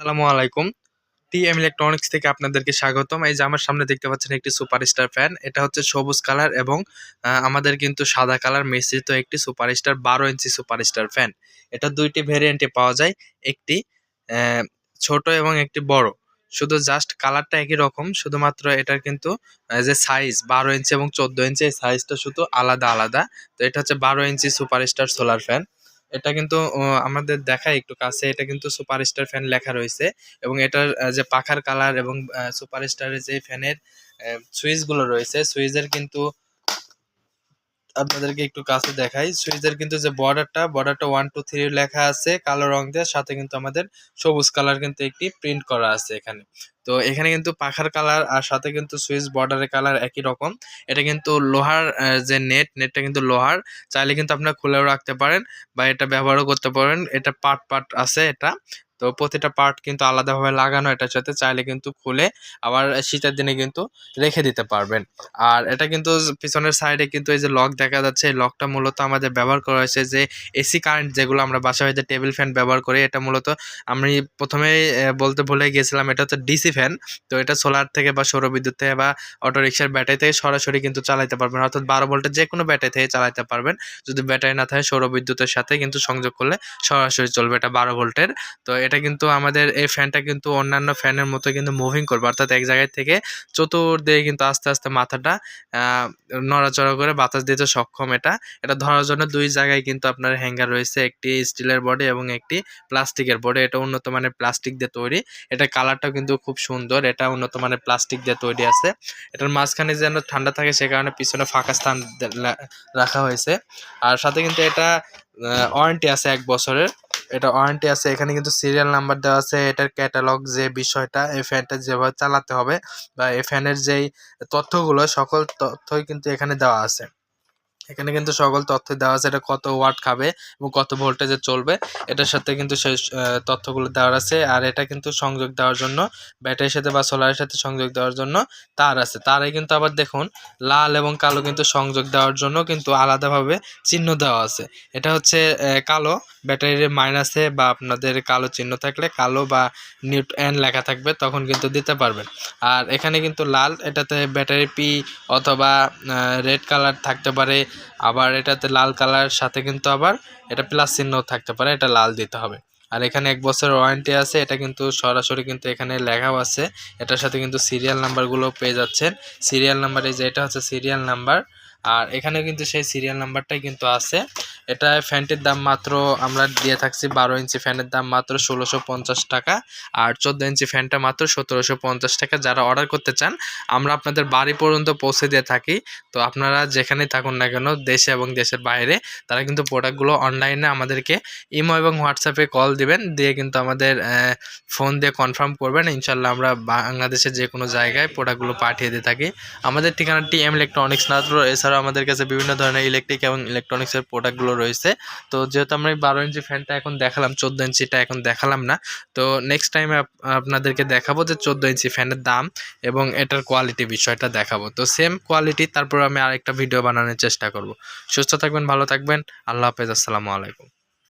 আসসালামু আলাইকুম। TM electronics থেকে আপনাদেরকে স্বাগতম। এই যে আমার সামনে দেখতে পাচ্ছেন একটি সুপারস্টার ফ্যান। এটা হচ্ছে সবুজ কালার এবং আমাদের কিন্তু সাদা কালার মিশ্রিত একটি সুপারস্টার, বারো ইঞ্চি সুপারস্টার ফ্যান। এটা দুইটি ভেরিয়েন্টে পাওয়া যায়। একটি ছোট এবং একটি বড়। শুধু জাস্ট কালারটা একই রকম। শুধুমাত্র এটার কিন্তু যে সাইজ বারো ইঞ্চি এবং চোদ্দ ইঞ্চি, এই সাইজটা শুধু আলাদা আলাদা। তো এটা হচ্ছে বারো ইঞ্চি সুপারস্টার সোলার ফ্যান এটা কিন্তু আমাদের দেখায় একটু কাছে, এটা কিন্তু সুপারস্টার ফ্যান লেখা রয়েছে এবং এটার যে পাখার কালার এবং সুপারস্টারের যে ফ্যানের সুইচগুলো রয়েছে, সুইচের কিন্তু আপনাদেরকে একটু কাছে দেখাই। সুইচের কিন্তু যে বর্ডারটা বর্ডারটা ওয়ান টু থ্রি লেখা আছে কালো রং দিয়ে। সাথে কিন্তু আমাদের সবুজ কালার কিন্তু একটি প্রিন্ট করা আছে এখানে। তো এখানে কিন্তু পাখার কালার আর সাথে কিন্তু সুইচ বর্ডারের কালার একই রকম। এটা কিন্তু লোহার যে নেট নেটটা কিন্তু লোহার। চাইলে কিন্তু আপনারা খুলেও রাখতে পারেন বা এটা ব্যবহারও করতে পারেন। এটা পার্ট পার্ট আছে এটা। তো প্রতিটা পার্ট কিন্তু আলাদাভাবে লাগানো, এটার সাথে চাইলে কিন্তু খুলে আবার শীতের দিনে কিন্তু রেখে দিতে পারবেন। আর এটা কিন্তু পিছনের সাইডে কিন্তু এই যে লক দেখা যাচ্ছে লকটা মূলত আমাদের ব্যবহার করা হয়েছে যে এসি কারেন্ট যেগুলো আমরা বাসায় যে টেবিল ফ্যান ব্যবহার করি, এটা মূলত আমি প্রথমেই বলতে ভুলে গিয়েছিলাম, এটা হচ্ছে ডিসি ফ্যান তো এটা সোলার থেকে বা সৌরবিদ্যুৎ থেকে বা অটো রিক্সার ব্যাটারি থেকে সরাসরি কিন্তু চালাতে পারবেন। অর্থাৎ বারো ভোল্টের যে কোনো ব্যাটারি থেকে চালাতে পারবেন। যদি ব্যাটারি না থাকে সৌরবিদ্যুতের সাথে কিন্তু সংযোগ করলে সরাসরি চলবে এটা বারো ভোল্টের তো এটা কিন্তু আমাদের এই ফ্যানটা কিন্তু অন্যান্য ফ্যানের মতো কিন্তু মুভিং করবে। অর্থাৎ এক জায়গায় থেকে চতুর্দিকে কিন্তু আস্তে আস্তে মাথাটা নড়াচড়া করে বাতাস দিতে সক্ষম এটা। এটা ধরার জন্য দুই জায়গায় কিন্তু আপনার হ্যাঙ্গার রয়েছে, একটি স্টিলের বডি এবং একটি প্লাস্টিকের বডি। এটা উন্নত মানের প্লাস্টিক দিয়ে তৈরি। এটা কালারটাও কিন্তু খুব সুন্দর। এটা উন্নত মানের প্লাস্টিক দিয়ে তৈরি আছে। এটার মাঝখানে যেন ঠান্ডা থাকে সে কারণে পিছনে ফাঁকা স্থান রাখা হয়েছে। আর সাথে কিন্তু এটা ওয়ারেন্টি আছে এক বছরের। এটা ওয়ারেন্টি আছে, এখানে কিন্তু সিরিয়াল নাম্বার দেওয়া আছে, এটার ক্যাটালগ যে বিষয়টা, এই ফ্যানটা যেভাবে চালাতে হবে বা এই ফ্যানের যেই তথ্যগুলো, সকল তথ্যই কিন্তু এখানে দেওয়া আছে। এখানে কিন্তু সকল তথ্য দেওয়া আছে, এটা কত ওয়াট খাবে এবং কত ভোল্টেজে চলবে, এটার সাথে কিন্তু সেই তথ্যগুলো দেওয়ার আছে। আর এটা কিন্তু সংযোগ দেওয়ার জন্য, ব্যাটারির সাথে বা সোলারের সাথে সংযোগ দেওয়ার জন্য তার আছে। তারে কিন্তু আবার দেখুন, লাল এবং কালো কিন্তু সংযোগ দেওয়ার জন্য কিন্তু আলাদাভাবে চিহ্ন দেওয়া আছে। এটা হচ্ছে কালো, ব্যাটারির মাইনাসে বা আপনাদের কালো চিহ্ন থাকলে কালো বা নিউট এন লেখা থাকবে, তখন কিন্তু দিতে পারবেন। আর এখানে কিন্তু লাল, এটাতে ব্যাটারি পি অথবা রেড কালার থাকতে পারে আবার এটাতে লাল কালার সাথে কিন্তু আবার এটা প্লাস চিহ্ন থাকতে পারে, এটা লাল দিতে হবে। আর এখানে এক বছর ওয়ারেন্টি আছে, এটা কিন্তু সরাসরি কিন্তু এখানে লেখাও আছে। এটার সাথে কিন্তু সিরিয়াল নাম্বারগুলো পেয়ে যাচ্ছেন। সিরিয়াল নাম্বার এই যে এটা হচ্ছে সিরিয়াল নাম্বার আর এখানে কিন্তু সেই সিরিয়াল নাম্বারটাই কিন্তু আছে। এটা ফ্যানটির দাম মাত্র আমরা দিয়ে থাকছি বারো ইঞ্চি ফ্যানের দাম মাত্র ষোলোশো পঞ্চাশ টাকা আর চোদ্দ ইঞ্চি ফ্যানটা মাত্র সতেরোশো পঞ্চাশ টাকা। যারা অর্ডার করতে চান, আমরা আপনাদের বাড়ি পর্যন্ত পৌঁছে দিয়ে থাকি। তো আপনারা যেখানে থাকুন না কেন, দেশে এবং দেশের বাইরে, তারা কিন্তু প্রোডাক্টগুলো অনলাইনে আমাদেরকে ইমো এবং হোয়াটসঅ্যাপে কল দিবেন, দিয়ে কিন্তু আমাদের ফোন দিয়ে কনফার্ম করবেন। ইনশাল্লাহ আমরা বাংলাদেশের যে কোনো জায়গায় প্রোডাক্টগুলো পাঠিয়ে দিয়ে থাকি। আমাদের ঠিকানাটি এম ইলেকট্রনিক্স মাত্র এছাড়াও আমাদের কাছে বিভিন্ন ধরনের ইলেকট্রিক এবং ইলেকট্রনিক্সের প্রোডাক্টগুলো রয়েছে। তো যেহেতু আমরা এই বারো ইঞ্চি ফ্যানটা এখন দেখালাম, চোদ্দ ইঞ্চিটা এখন দেখালাম না। তো নেক্সট টাইমে আপনাদেরকে দেখাবো যে চোদ্দ ইঞ্চি ফ্যানের দাম এবং এটার কোয়ালিটি বিষয়টা দেখাবো। তো সেম কোয়ালিটি তারপর আমি আরেকটা ভিডিও বানানোর চেষ্টা করব। সুস্থ থাকবেন, ভালো থাকবেন। আল্লাহ হাফেজ, আসসালামু আলাইকুম।